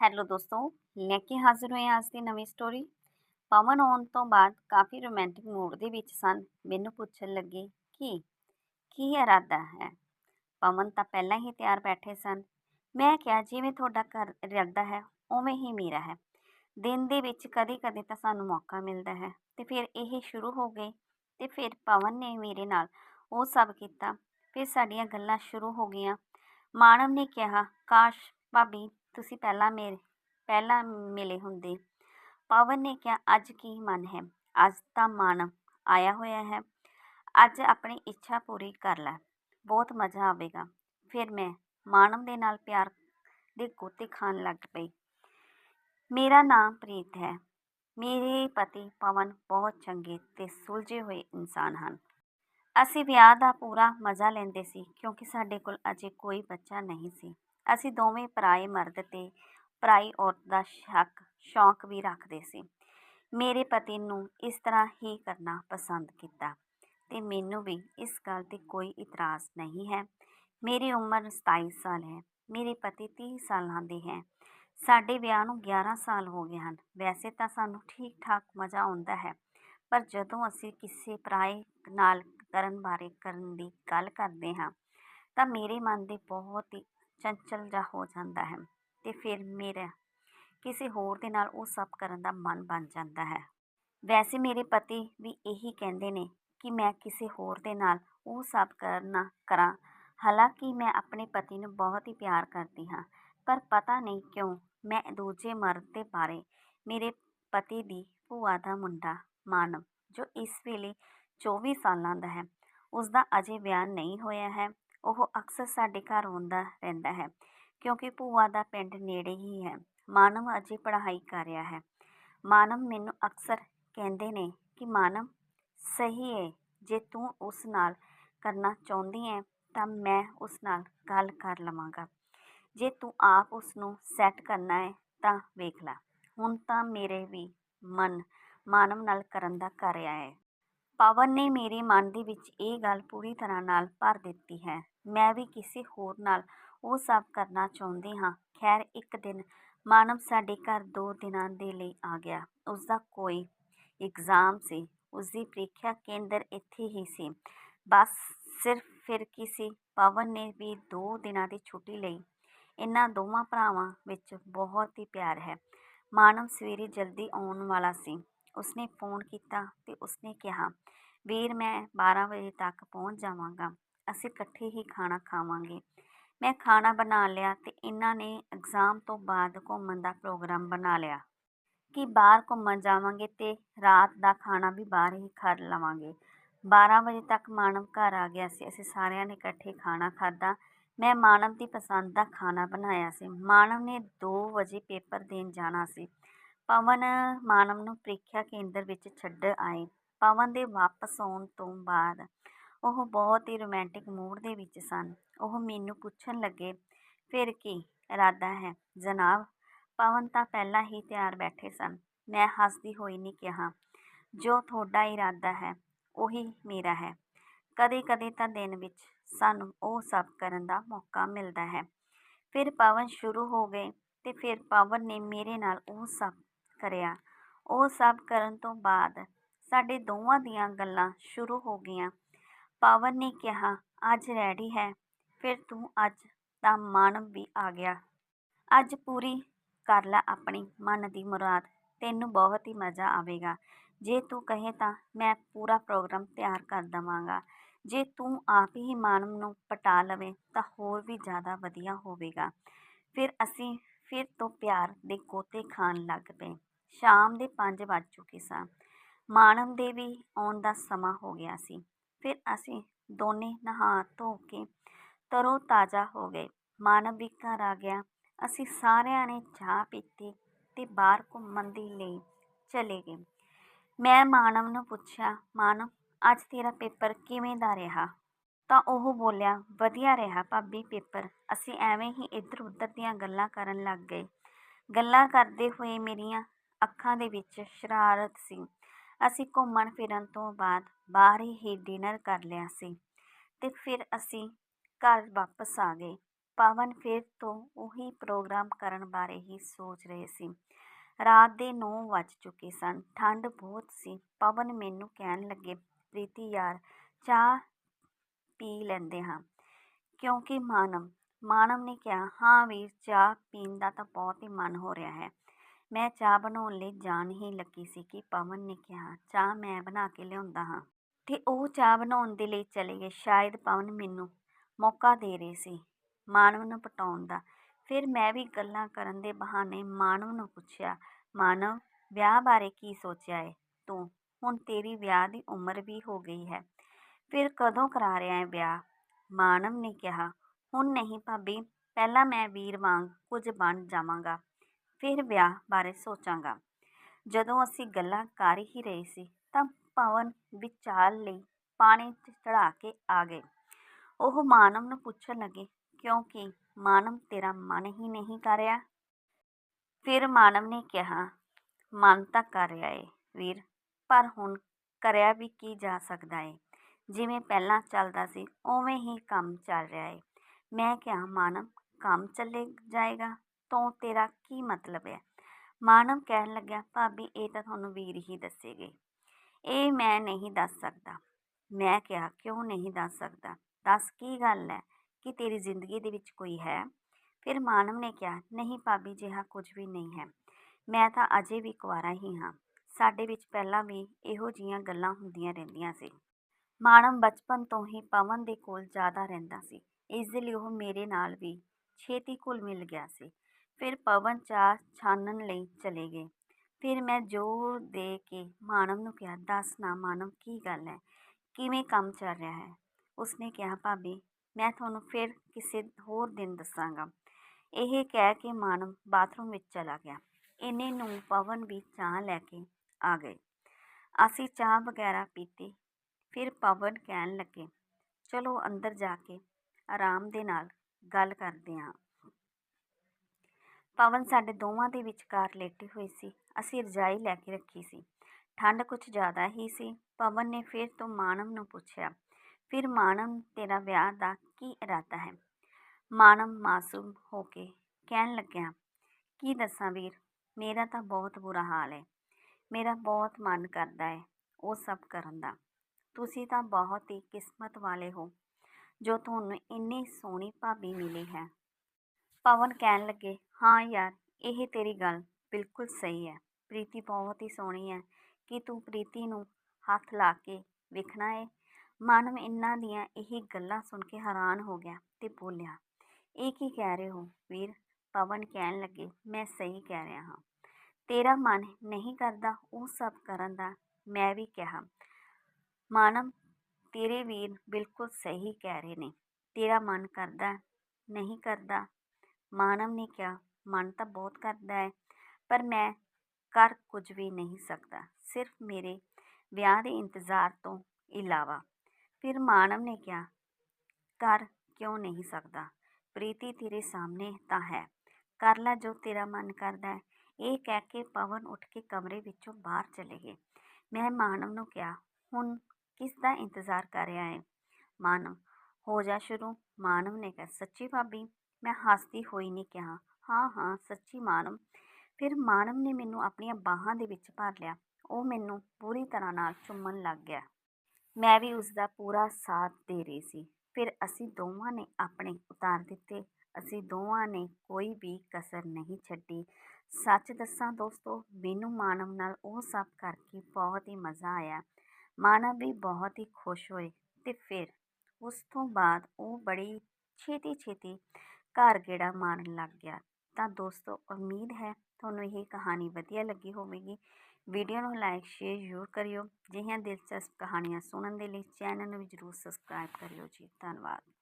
Hello ਦੋਸਤੋ ਲੈ ਕੇ ਹਾਜ਼ਰ ਹੋਏ ਅੱਜ ਦੀ ਨਵੀਂ ਸਟੋਰੀ ਪਵਨ ਆਉਣ ਤੋਂ ਬਾਅਦ ਕਾਫੀ ਰੋਮਾਂਟਿਕ ਮੂਡ ਦੇ ਵਿੱਚ ਸਨ ਮੈਨੂੰ ਪੁੱਛਣ ਲੱਗੇ ਕਿ ਕੀ ਇਰਾਦਾ ਹੈ ਪਵਨ ਤਾਂ ਪਹਿਲਾਂ ਹੀ ਤਿਆਰ ਬੈਠੇ ਸਨ ਮੈਂ ਕਿਹਾ ਜਿਵੇਂ ਤੁਹਾਡਾ ਘਰ ਇਰਾਦਾ ਹੈ ਉਵੇਂ ਹੀ ਮੇਰਾ ਹੈ ਦਿਨ ਦੇ ਵਿੱਚ ਕਦੇ ਕਦੇ ਤਾਂ ਸਾਨੂੰ ਮੌਕਾ ਮਿਲਦਾ ਹੈ ਤੇ ਫਿਰ ਇਹ ਸ਼ੁਰੂ ਹੋ ਗਏ ਤੇ ਫਿਰ ਪਵਨ ਨੇ ਮੇਰੇ ਨਾਲ ਉਹ ਸਭ ਕੀਤਾ ਫਿਰ ਸਾਡੀਆਂ ਗੱਲਾਂ ਸ਼ੁਰੂ ਹੋ ਗਈਆਂ ਮਾਨਵ ਨੇ ਕਿਹਾ ਕਾਸ਼ ਭਾਬੀ ਤੁਸੀਂ ਪਹਿਲਾਂ ਮੇਰੇ ਪਹਿਲਾਂ ਮਿਲੇ ਹੁੰਦੇ। ਪਵਨ ਨੇ ਕਿਹਾ, ਅੱਜ ਕੀ ਮਨ ਹੈ? ਅੱਜ ਤਾਂ ਮਨ ਆਇਆ ਹੋਇਆ ਹੈ। ਅੱਜ ਆਪਣੀ ਇੱਛਾ ਪੂਰੀ ਕਰ ਲੈ। ਬਹੁਤ ਮਜ਼ਾ ਆਵੇਗਾ। ਫਿਰ ਮੈਂ ਮਾਨਵ ਦੇ ਨਾਲ ਪਿਆਰ ਦੇ ਗੋਤੇ ਖਾਣ ਲੱਗ ਪਈ। ਮੇਰਾ ਨਾਮ ਪ੍ਰੀਤ ਹੈ। ਮੇਰੇ ਪਤੀ ਪਵਨ ਬਹੁਤ ਚੰਗੇ ਤੇ ਸੁਲਝੇ ਹੋਏ ਇਨਸਾਨ ਹਨ। ਅਸੀਂ ਵਿਆਹ ਦਾ ਪੂਰਾ ਮਜ਼ਾ ਲੈਂਦੇ ਸੀ, ਕਿਉਂਕਿ ਸਾਡੇ ਕੋਲ ਅਜੇ ਕੋਈ ਬੱਚਾ ਨਹੀਂ ਸੀ। ਅਸੀਂ ਦੋਵੇਂ ਪਰਾਏ ਮਰਦ ਤੇ ਪਰਾਈ ਔਰਤ ਦਾ ਸ਼ੱਕ, ਸ਼ੌਂਕ ਵੀ ਰੱਖਦੇ ਸੀ। ਮੇਰੇ ਪਤੀ ਨੂੰ ਇਸ ਤਰ੍ਹਾਂ ਹੀ ਕਰਨਾ ਪਸੰਦ ਕੀਤਾ ਤੇ ਮੈਨੂੰ ਵੀ ਇਸ ਗੱਲ 'ਤੇ ਕੋਈ ਇਤਰਾਜ਼ ਨਹੀਂ ਹੈ। ਮੇਰੀ ਉਮਰ 27 ਸਾਲ ਹੈ, ਮੇਰੇ ਪਤੀ 30 ਸਾਲਾਂ ਦੇ ਹੈ। ਸਾਡੇ ਵਿਆਹ ਨੂੰ 11 ਸਾਲ ਹੋ ਗਏ ਹਨ, ਵੈਸੇ ਤਾਂ ਸਾਨੂੰ ਠੀਕ ਠਾਕ ਮਜ਼ਾ ਆਉਂਦਾ ਹੈ, ਪਰ ਜਦੋਂ ਅਸੀਂ ਕਿਸੇ ਪਰਾਏ ਨਾਲ ਕਰਨ ਬਾਰੇ ਕਰਨ ਦੀ ਗੱਲ ਕਰਦੇ ਹਾਂ, ਤਾਂ ਮੇਰੇ ਮਨ ਦੇ ਬਹੁਤ ਹੀ ਚੰਚਲ ਜਿਹਾ ਹੋ ਜਾਂਦਾ ਹੈ ਤੇ ਫਿਰ ਮੇਰਾ ਕਿਸੇ ਹੋਰ ਦੇ ਨਾਲ ਉਹ ਸਭ ਕਰਨ ਦਾ ਮਨ ਬਣ ਜਾਂਦਾ ਹੈ। ਵੈਸੇ ਮੇਰੇ ਪਤੀ ਵੀ ਇਹੀ ਕਹਿੰਦੇ ਨੇ ਕਿ ਮੈਂ ਕਿਸੇ ਹੋਰ ਦੇ ਨਾਲ ਉਹ ਸਭ ਕਰਨਾ ਕਰਾਂ। ਹਾਲਾਂਕਿ ਮੈਂ ਆਪਣੇ ਪਤੀ ਨੂੰ ਬਹੁਤ ਹੀ ਪਿਆਰ ਕਰਦੀ ਹਾਂ, ਪਰ ਪਤਾ ਨਹੀਂ ਕਿਉਂ ਮੈਂ ਦੂਜੇ ਮਰਦ ਦੇ ਬਾਰੇ ਮੇਰੇ ਪਤੀ ਦੀ ਭੂਆ ਦਾ ਮੁੰਡਾ ਮਾਨਵ, ਜੋ ਇਸ ਵੇਲੇ 24 ਸਾਲਾਂ ਦਾ ਹੈ ਉਸ ਦਾ ਅਜੇ ਵਿਆਹ ਨਹੀਂ ਹੋਇਆ ਹੈ। ਉਹ ਅਕਸਰ ਸਾਡੇ ਘਰ ਆਉਂਦਾ ਰਹਿੰਦਾ ਹੈ, ਕਿਉਂਕਿ ਭੂਆ ਦਾ ਪਿੰਡ ਨੇੜੇ ਹੀ ਹੈ। ਮਾਨਵ ਅਜੇ ਪੜ੍ਹਾਈ ਕਰ ਰਿਹਾ ਹੈ। ਮਾਨਵ ਮੈਨੂੰ ਅਕਸਰ ਕਹਿੰਦੇ ਨੇ ਕਿ, ਮਾਨਵ, ਸਹੀ ਹੈ ਜੇ ਤੂੰ ਉਸ ਨਾਲ ਕਰਨਾ ਚਾਹੁੰਦੀ ਹੈ, ਤਾਂ ਮੈਂ ਉਸ ਨਾਲ ਗੱਲ ਕਰ ਲਵਾਂਗਾ। ਜੇ ਤੂੰ ਆਪ ਉਸ ਨੂੰ ਸੈੱਟ ਕਰਨਾ ਹੈ, ਤਾਂ ਵੇਖ ਲੈ। ਹੁਣ ਤਾਂ ਮੇਰੇ ਵੀ ਮਨ ਮਾਨਵ ਨਾਲ ਕਰਨ ਦਾ ਕਰ ਰਿਹਾ ਹੈ। ਪਵਨ ਨੇ ਮੇਰੇ ਮਨ ਦੇ ਵਿੱਚ ਇਹ ਗੱਲ ਪੂਰੀ ਤਰ੍ਹਾਂ ਨਾਲ ਭਰ ਦਿੱਤੀ ਹੈ। ਮੈਂ ਵੀ ਕਿਸੇ ਹੋਰ ਨਾਲ ਉਹ ਸਭ ਕਰਨਾ ਚਾਹੁੰਦੀ ਹਾਂ। ਖੈਰ, ਇੱਕ ਦਿਨ ਮਾਨਵ ਸਾਡੇ ਘਰ ਦੋ ਦਿਨਾਂ ਦੇ ਲਈ ਆ ਗਿਆ। ਉਸ ਦਾ ਕੋਈ ਇਗਜ਼ਾਮ ਸੀ। ਉਸ ਦੀ ਪ੍ਰੀਖਿਆ ਕੇਂਦਰ ਇੱਥੇ ਹੀ ਸੀ। ਬਸ ਸਿਰਫ ਫਿਰ ਕਿਸੇ ਪਵਨ ਨੇ ਵੀ ਦੋ ਦਿਨਾਂ ਦੀ ਛੁੱਟੀ ਲਈ। ਇਹਨਾਂ ਦੋਵਾਂ ਭਰਾਵਾਂ ਵਿੱਚ ਬਹੁਤ ਹੀ ਪਿਆਰ ਹੈ। ਮਾਨਵ ਸਵੇਰੇ ਜਲਦੀ ਆਉਣ ਵਾਲਾ ਸੀ। ਉਸਨੇ ਫੋਨ ਕੀਤਾ ਤੇ ਉਸਨੇ ਕਿਹਾ, ਵੀਰ, ਮੈਂ 12 ਵਜੇ ਤੱਕ ਪਹੁੰਚ ਜਾਵਾਂਗਾ। ਅਸੀਂ ਇਕੱਠੇ ਹੀ ਖਾਣਾ ਖਾਵਾਂਗੇ। ਮੈਂ ਖਾਣਾ ਬਣਾ ਲਿਆ ਤੇ ਇਹਨਾਂ ਨੇ ਐਗਜ਼ਾਮ ਤੋਂ ਬਾਅਦ ਘੁੰਮਣ ਦਾ ਪ੍ਰੋਗਰਾਮ ਬਣਾ ਲਿਆ। ਕਿ ਬਾਹਰ ਘੁੰਮਣ ਜਾਵਾਂਗੇ ਤੇ ਰਾਤ ਦਾ ਖਾਣਾ ਵੀ ਬਾਹਰ ਹੀ ਖਾ ਲਵਾਂਗੇ। 12 ਵਜੇ ਤੱਕ ਮਾਨਵ ਘਰ ਆ ਗਿਆ ਸੀ। ਅਸੀਂ ਸਾਰਿਆਂ ਨੇ ਇਕੱਠੇ ਖਾਣਾ ਖਾਧਾ। ਮੈਂ ਮਾਨਵ ਦੀ ਪਸੰਦ ਦਾ ਖਾਣਾ ਬਣਾਇਆ ਸੀ। ਮਾਨਵ ਨੇ 2 ਵਜੇ ਪੇਪਰ ਦੇਣ ਜਾਣਾ ਸੀ। ਪਵਨ ਮਾਨਵ ਨੂੰ ਪ੍ਰੀਖਿਆ ਕੇਂਦਰ ਵਿੱਚ ਛੱਡ ਆਏ। ਪਵਨ ਦੇ ਵਾਪਸ ਆਉਣ ਤੋਂ ਬਾਅਦ ਉਹ ਬਹੁਤ ਹੀ ਰੋਮਾਂਟਿਕ ਮੂਡ ਦੇ ਵਿੱਚ ਸਨ। ਉਹ ਮੈਨੂੰ ਪੁੱਛਣ ਲੱਗੇ, ਫਿਰ ਕੀ ਇਰਾਦਾ ਹੈ? ਜਨਾਬ, ਪਵਨ ਤਾਂ ਪਹਿਲਾਂ ਹੀ ਤਿਆਰ ਬੈਠੇ ਸਨ। ਮੈਂ ਹੱਸਦੀ ਹੋਈ ਨੇ ਕਿਹਾ, ਜੋ ਤੁਹਾਡਾ ਇਰਾਦਾ ਹੈ, ਉਹੀ ਮੇਰਾ ਹੈ। ਕਦੇ ਕਦੇ ਤਾਂ ਦਿਨ ਵਿੱਚ ਸਾਨੂੰ ਉਹ ਸਭ ਕਰਨ ਦਾ ਮੌਕਾ ਮਿਲਦਾ ਹੈ। ਫਿਰ ਪਵਨ ਸ਼ੁਰੂ ਹੋ ਗਏ ਤੇ ਫਿਰ ਪਵਨ ਨੇ ਮੇਰੇ ਨਾਲ ਉਹ ਸਭ ਕਰਿਆ। ਉਹ ਸਭ ਕਰਨ ਤੋਂ ਬਾਅਦ ਸਾਡੇ ਦੋਵਾਂ ਦੀਆਂ ਗੱਲਾਂ ਸ਼ੁਰੂ ਹੋ ਗਈਆਂ। ਪਾਵਨ ਨੇ ਕਿਹਾ, ਅੱਜ ਰੈਡੀ ਹੈ, ਫਿਰ ਤੂੰ ਅੱਜ ਤਾਂ ਮਾਨਵ ਵੀ ਆ ਗਿਆ। ਅੱਜ ਪੂਰੀ ਕਰ ਲੈ ਆਪਣੀ ਮਨ ਦੀ ਮੁਰਾਦ, ਤੈਨੂੰ ਬਹੁਤ ਹੀ ਮਜ਼ਾ ਆਵੇਗਾ। ਜੇ ਤੂੰ ਕਹੇ ਤਾਂ ਮੈਂ ਪੂਰਾ ਪ੍ਰੋਗਰਾਮ ਤਿਆਰ ਕਰ ਦਵਾਂਗਾ। ਜੇ ਤੂੰ ਆਪ ਹੀ ਮਾਨਵ ਨੂੰ ਪਟਾ ਲਵੇਂ ਤਾਂ ਹੋਰ ਵੀ ਜ਼ਿਆਦਾ ਵਧੀਆ ਹੋਵੇਗਾ। ਫਿਰ ਅਸੀਂ ਫਿਰ ਤੋਂ ਪਿਆਰ ਦੇ ਗੋਤੇ ਖਾਣ ਲੱਗ ਪਏ। ਸ਼ਾਮ ਦੇ ਪੰਜ ਵੱਜ ਚੁੱਕੇ ਸਨ ਮਾਨਵ ਦੇ ਵੀ ਆਉਣ ਦਾ ਸਮਾਂ ਹੋ ਗਿਆ ਸੀ। ਫਿਰ ਅਸੀਂ ਦੋਨੇ ਨਹਾ ਧੋ ਕੇ ਤਰੋ ਤਾਜ਼ਾ ਹੋ ਗਏ। ਮਾਨਵ ਵੀ ਘਰ ਆ ਗਿਆ। ਅਸੀਂ ਸਾਰਿਆਂ ਨੇ ਚਾਹ ਪੀਤੀ ਤੇ ਬਾਹਰ ਘੁੰਮਣ ਦੇ ਲਈ ਚਲੇ ਗਏ। ਮੈਂ ਮਾਨਵ ਨੂੰ ਪੁੱਛਿਆ, ਮਾਨਵ, ਅੱਜ ਤੇਰਾ ਪੇਪਰ ਕਿਵੇਂ ਦਾ ਰਿਹਾ? ਤਾਂ ਉਹ ਬੋਲਿਆ, ਵਧੀਆ ਰਿਹਾ ਭਾਬੀ ਪੇਪਰ। ਅਸੀਂ ਐਵੇਂ ਹੀ ਇੱਧਰ ਉੱਧਰ ਦੀਆਂ ਗੱਲਾਂ ਕਰਨ ਲੱਗ ਗਏ। ਗੱਲਾਂ ਕਰਦੇ ਹੋਏ ਮੇਰੀਆਂ ਅੱਖਾਂ ਦੇ ਵਿੱਚ ਸ਼ਰਾਰਤ ਸੀ। ਅਸੀਂ ਘੁੰਮਣ ਫਿਰਨ ਤੋਂ ਬਾਅਦ ਬਾਹਰ ਹੀ ਡਿਨਰ ਕਰ ਲਿਆ ਸੀ ਅਤੇ ਫਿਰ ਅਸੀਂ ਘਰ ਵਾਪਸ ਆ ਗਏ। ਪਵਨ ਫਿਰ ਤੋਂ ਉਹੀ ਪ੍ਰੋਗਰਾਮ ਕਰਨ ਬਾਰੇ ਹੀ ਸੋਚ ਰਹੇ ਸੀ। ਰਾਤ ਦੇ ਨੌ ਵੱਜ ਚੁੱਕੇ ਸਨ ਠੰਡ ਬਹੁਤ ਸੀ। ਪਵਨ ਮੈਨੂੰ ਕਹਿਣ ਲੱਗੇ, ਪ੍ਰੀਤੀ ਯਾਰ, ਚਾਹ ਪੀ ਲੈਂਦੇ ਹਾਂ। ਕਿਉਂਕਿ ਮਾਨਵ ਮਾਨਵ ਨੇ ਕਿਹਾ, ਹਾਂ ਵੀਰ, ਚਾਹ ਪੀਣ ਦਾ ਤਾਂ ਬਹੁਤ ਹੀ ਮਨ ਹੋ ਰਿਹਾ ਹੈ। ਮੈਂ ਚਾਹ ਬਣਾਉਣ ਲਈ ਜਾਣ ਹੀ ਲੱਗੀ ਸੀ ਕਿ ਪਵਨ ਨੇ ਕਿਹਾ, ਚਾਹ ਮੈਂ ਬਣਾ ਕੇ ਲਿਆਉਂਦਾ ਹਾਂ। ਤੇ ਉਹ ਚਾਹ ਬਣਾਉਣ ਦੇ ਲਈ ਚਲੇ ਗਏ। ਸ਼ਾਇਦ ਪਵਨ ਮੈਨੂੰ ਮੌਕਾ ਦੇ ਰਹੇ ਸੀ ਮਾਨਵ ਨੂੰ ਪਟਾਉਣ ਦਾ। ਫਿਰ ਮੈਂ ਵੀ ਗੱਲਾਂ ਕਰਨ ਦੇ ਬਹਾਨੇ ਮਾਨਵ ਨੂੰ ਪੁੱਛਿਆ, ਮਾਨਵ, ਵਿਆਹ ਬਾਰੇ ਕੀ ਸੋਚਿਆ ਹੈ ਤੂੰ? ਹੁਣ ਤੇਰੀ ਵਿਆਹ ਦੀ ਉਮਰ ਵੀ ਹੋ ਗਈ ਹੈ। ਫਿਰ ਕਦੋਂ ਕਰਾ ਰਿਹਾ ਹੈ ਵਿਆਹ? ਮਾਨਵ ਨੇ ਕਿਹਾ, ਹੁਣ ਨਹੀਂ ਭਾਬੀ, ਪਹਿਲਾਂ ਮੈਂ ਵੀਰ ਵਾਂਗ ਕੁਝ ਬਣ ਜਾਵਾਂਗਾ। ਫਿਰ ਵਿਆਹ ਬਾਰੇ ਸੋਚਾਂਗਾ। ਜਦੋਂ ਅਸੀਂ ਗੱਲਾਂ ਕਰ ਹੀ ਰਹੇ ਸੀ ਤਾਂ ਪਵਨ ਵਿਚਾਲ ਲਈ ਪਾਣੀ ਚੜਾ ਕੇ ਆ ਗਏ। ਉਹ ਮਾਨਵ ਨੂੰ ਪੁੱਛਣ ਲੱਗੇ, ਕਿਉਂਕਿ ਮਾਨਵ ਤੇਰਾ ਮਨ ਹੀ ਨਹੀਂ ਕਰ ਰਿਹਾ? ਫਿਰ ਮਾਨਵ ਨੇ ਕਿਹਾ, ਮਨ ਤਾਂ ਕਰ ਰਿਹਾ ਏ ਵੀਰ, ਪਰ ਹੁਣ ਕਰਿਆ ਵੀ ਕੀ ਜਾ ਸਕਦਾ ਏ? ਜਿਵੇਂ ਪਹਿਲਾਂ ਚੱਲਦਾ ਸੀ, ਉਵੇਂ ਹੀ ਕੰਮ ਚੱਲ ਰਿਹਾ ਏ। ਮੈਂ ਕਿਹਾ, ਮਾਨਵ, ਕੰਮ ਚੱਲੇ ਜਾਏਗਾ ਤੋਂ ਤੇਰਾ ਕੀ ਮਤਲਬ ਹੈ? ਮਾਨਵ ਕਹਿਣ ਲੱਗਿਆ, ਭਾਬੀ, ਇਹ ਤਾਂ ਤੁਹਾਨੂੰ ਵੀਰ ਹੀ ਦੱਸੇਗੇ। ਇਹ ਮੈਂ ਨਹੀਂ ਦੱਸ ਸਕਦਾ। ਮੈਂ ਕਿਹਾ, ਕਿਉਂ ਨਹੀਂ ਦੱਸ ਸਕਦਾ? ਦੱਸ ਕੀ ਗੱਲ ਹੈ? ਕਿ ਤੇਰੀ ਜ਼ਿੰਦਗੀ ਦੇ ਵਿੱਚ ਕੋਈ ਹੈ? ਫਿਰ ਮਾਨਵ ਨੇ ਕਿਹਾ, ਨਹੀਂ ਭਾਬੀ ਜਿਹਾ ਕੁਝ ਵੀ ਨਹੀਂ ਹੈ। ਮੈਂ ਤਾਂ ਅਜੇ ਵੀ ਕੁਆਰਾ ਹੀ ਹਾਂ। ਸਾਡੇ ਵਿੱਚ ਪਹਿਲਾਂ ਵੀ ਇਹੋ ਜੀਆਂ ਗੱਲਾਂ ਹੁੰਦੀਆਂ ਰਹਿੰਦੀਆਂ ਸੀ। ਮਾਨਵ ਬਚਪਨ ਤੋਂ ਹੀ ਪਵਨ ਦੇ ਕੋਲ ਜ਼ਿਆਦਾ ਰਹਿੰਦਾ ਸੀ। ਇਸ ਦੇ ਲਈ ਉਹ ਮੇਰੇ ਨਾਲ ਵੀ ਛੇਤੀ ਘੁਲ ਮਿਲ ਗਿਆ ਸੀ। ਫਿਰ ਪਵਨ ਚਾਹ ਛਾਨਣ ਲਈ ਚਲੇ ਗਏ। ਫਿਰ ਮੈਂ ਜ਼ੋਰ ਦੇ ਕੇ ਮਾਨਵ ਨੂੰ ਕਿਹਾ, ਦੱਸ ਨਾ ਮਾਨਵ, ਕੀ ਗੱਲ ਹੈ? ਕਿਵੇਂ ਕੰਮ ਚੱਲ ਰਿਹਾ ਹੈ? ਉਸਨੇ ਕਿਹਾ, ਭਾਬੀ, ਮੈਂ ਤੁਹਾਨੂੰ ਫਿਰ ਕਿਸੇ ਹੋਰ ਦਿਨ ਦੱਸਾਂਗਾ। ਇਹ ਕਹਿ ਕੇ ਮਾਨਵ ਬਾਥਰੂਮ ਵਿੱਚ ਚਲਾ ਗਿਆ। ਇੰਨੇ ਨੂੰ ਪਵਨ ਵੀ ਚਾਹ ਲੈ ਕੇ ਆ ਗਏ। ਅਸੀਂ ਚਾਹ ਵਗੈਰਾ ਪੀਤੀ। ਫਿਰ ਪਵਨ ਕਹਿਣ ਲੱਗੇ, ਚਲੋ ਅੰਦਰ ਜਾ ਕੇ ਆਰਾਮ ਦੇ ਨਾਲ ਗੱਲ ਕਰਦੇ ਹਾਂ ਪਵਨ ਸਾਡੇ ਦੋਵਾਂ ਦੇ ਵਿਚਕਾਰ ਲੇਟੀ ਹੋਏ ਸੀ। ਅਸੀਂ ਰਜਾਈ ਲੈ ਕੇ ਰੱਖੀ ਸੀ। ਠੰਡ ਕੁਝ ਜ਼ਿਆਦਾ ਹੀ ਸੀ। ਪਵਨ ਨੇ ਫਿਰ ਤੋਂ ਮਾਨਵ ਨੂੰ ਪੁੱਛਿਆ, ਫਿਰ ਮਾਨਵ, ਤੇਰਾ ਵਿਆਹ ਦਾ ਕੀ ਇਰਾਦਾ ਹੈ? ਮਾਨਵ ਮਾਸੂਮ ਹੋ ਕੇ ਕਹਿਣ ਲੱਗਿਆ, ਕੀ ਦੱਸਾਂ ਵੀਰ, ਮੇਰਾ ਤਾਂ ਬਹੁਤ ਬੁਰਾ ਹਾਲ ਹੈ। ਮੇਰਾ ਬਹੁਤ ਮਨ ਕਰਦਾ ਹੈ ਉਹ ਸਭ ਕਰਨ ਦਾ। ਤੁਸੀਂ ਤਾਂ ਬਹੁਤ ਹੀ ਕਿਸਮਤ ਵਾਲੇ ਹੋ, ਜੋ ਤੁਹਾਨੂੰ ਇੰਨੀ ਸੋਹਣੀ ਭਾਬੀ ਮਿਲੀ ਹੈ। ਪਵਨ ਕਹਿਣ ਲੱਗੇ, ਹਾਂ ਯਾਰ, ਇਹ ਤੇਰੀ ਗੱਲ ਬਿਲਕੁਲ ਸਹੀ ਹੈ। ਪ੍ਰੀਤੀ ਬਹੁਤ ਹੀ ਸੋਹਣੀ ਹੈ। ਕਿ ਤੂੰ ਪ੍ਰੀਤੀ ਨੂੰ ਹੱਥ ਲਾ ਕੇ ਵੇਖਣਾ ਏ? ਮਾਨਵ ਇਹਨਾਂ ਦੀਆਂ ਇਹ ਗੱਲਾਂ ਸੁਣ ਕੇ ਹੈਰਾਨ ਹੋ ਗਿਆ ਤੇ ਬੋਲਿਆ, ਇਹ ਕੀ ਕਹਿ ਰਹੇ ਹੋ ਵੀਰ? ਪਵਨ ਕਹਿਣ ਲੱਗੇ, ਮੈਂ ਸਹੀ ਕਹਿ ਰਿਹਾ ਹਾਂ। ਤੇਰਾ ਮਨ ਨਹੀਂ ਕਰਦਾ ਉਹ ਸਭ ਕਰਨ ਦਾ, ਮੈਂ ਵੀ ਕਿਹਾ। ਮਾਨਵ, ਤੇਰੇ ਵੀਰ ਬਿਲਕੁਲ ਸਹੀ ਕਹਿ ਰਹੇ ਨੇ। ਤੇਰਾ ਮਨ ਕਰਦਾ ਨਹੀਂ ਕਰਦਾ ਮਾਨਵ ਨੇ ਕਿਹਾ, ਮਨ ਤਾਂ ਬਹੁਤ ਕਰਦਾ ਹੈ, ਪਰ ਮੈਂ ਕਰ ਕੁਝ ਵੀ ਨਹੀਂ ਸਕਦਾ, ਸਿਰਫ ਮੇਰੇ ਵਿਆਹ ਦੇ ਇੰਤਜ਼ਾਰ ਤੋਂ ਇਲਾਵਾ। ਫਿਰ ਮਾਨਵ ਨੇ ਕਿਹਾ, ਕਰ ਕਿਉਂ ਨਹੀਂ ਸਕਦਾ? ਪ੍ਰੀਤੀ ਤੇਰੇ ਸਾਹਮਣੇ ਤਾਂ ਹੈ। ਕਰ ਲੈ ਜੋ ਤੇਰਾ ਮਨ ਕਰਦਾ ਹੈ। ਇਹ ਕਹਿ ਕੇ ਪਵਨ ਉੱਠ ਕੇ ਕਮਰੇ ਵਿੱਚੋਂ ਬਾਹਰ ਚਲੇ ਗਏ। ਮੈਂ ਮਾਨਵ ਨੂੰ ਕਿਹਾ, ਹੁਣ ਕਿਸ ਦਾ ਇੰਤਜ਼ਾਰ ਕਰ ਰਿਹਾ ਹੈ ਮਾਨਵ, ਹੋ ਜਾ ਸ਼ੁਰੂ। ਮਾਨਵ ਨੇ ਕਿਹਾ, ਸੱਚੀ ਭਾਬੀ ਮੈਂ ਹੱਸਦੀ ਹੋਈ ਨੇ ਕਿਹਾ। ਹਾਂ ਹਾਂ, ਸੱਚੀ ਮਾਨਵ। ਫਿਰ ਮਾਨਵ ਨੇ ਮੈਨੂੰ ਆਪਣੀਆਂ ਬਾਹਾਂ ਦੇ ਵਿੱਚ ਭਰ ਲਿਆ। ਉਹ ਮੈਨੂੰ ਪੂਰੀ ਤਰ੍ਹਾਂ ਨਾਲ ਚੁੰਮਣ ਲੱਗ ਗਿਆ। ਮੈਂ ਵੀ ਉਸ ਦਾ ਪੂਰਾ ਸਾਥ ਦੇ ਰਹੀ ਸੀ। ਫਿਰ ਅਸੀਂ ਦੋਵਾਂ ਨੇ ਆਪਣੇ ਉਤਾਰ ਦਿੱਤੇ। ਅਸੀਂ ਦੋਵਾਂ ਨੇ ਕੋਈ ਵੀ ਕਸਰ ਨਹੀਂ ਛੱਡੀ। ਸੱਚ ਦੱਸਾਂ ਦੋਸਤੋ, ਮੈਨੂੰ ਮਾਨਵ ਨਾਲ ਉਹ ਸਭ ਕਰਕੇ ਬਹੁਤ ਹੀ ਮਜ਼ਾ ਆਇਆ। ਮਾਨਵ ਵੀ ਬਹੁਤ ਹੀ ਖੁਸ਼ ਹੋਏ ਤੇ ਫਿਰ ਉਸ ਤੋਂ ਬਾਅਦ ਉਹ ਬੜੀ ਛੇਤੀ ਛੇਤੀ ਘਰ ਗੇੜਾ ਮਾਰਨ ਲੱਗ ਗਿਆ। ਤਾਂ ਦੋਸਤੋ, ਉਮੀਦ ਹੈ ਤੁਹਾਨੂੰ ਇਹ ਕਹਾਣੀ ਵਧੀਆ ਲੱਗੀ ਹੋਵੇਗੀ। ਵੀਡੀਓ ਨੂੰ ਲਾਈਕ, ਸ਼ੇਅਰ ਜ਼ਰੂਰ ਕਰਿਓ। ਜਿਹੀਆਂ ਦਿਲਚਸਪ ਕਹਾਣੀਆਂ ਸੁਣਨ ਦੇ ਲਈ ਚੈਨਲ ਨੂੰ ਵੀ ਜ਼ਰੂਰ ਸਬਸਕ੍ਰਾਈਬ ਕਰਿਓ ਜੀ। ਧੰਨਵਾਦ।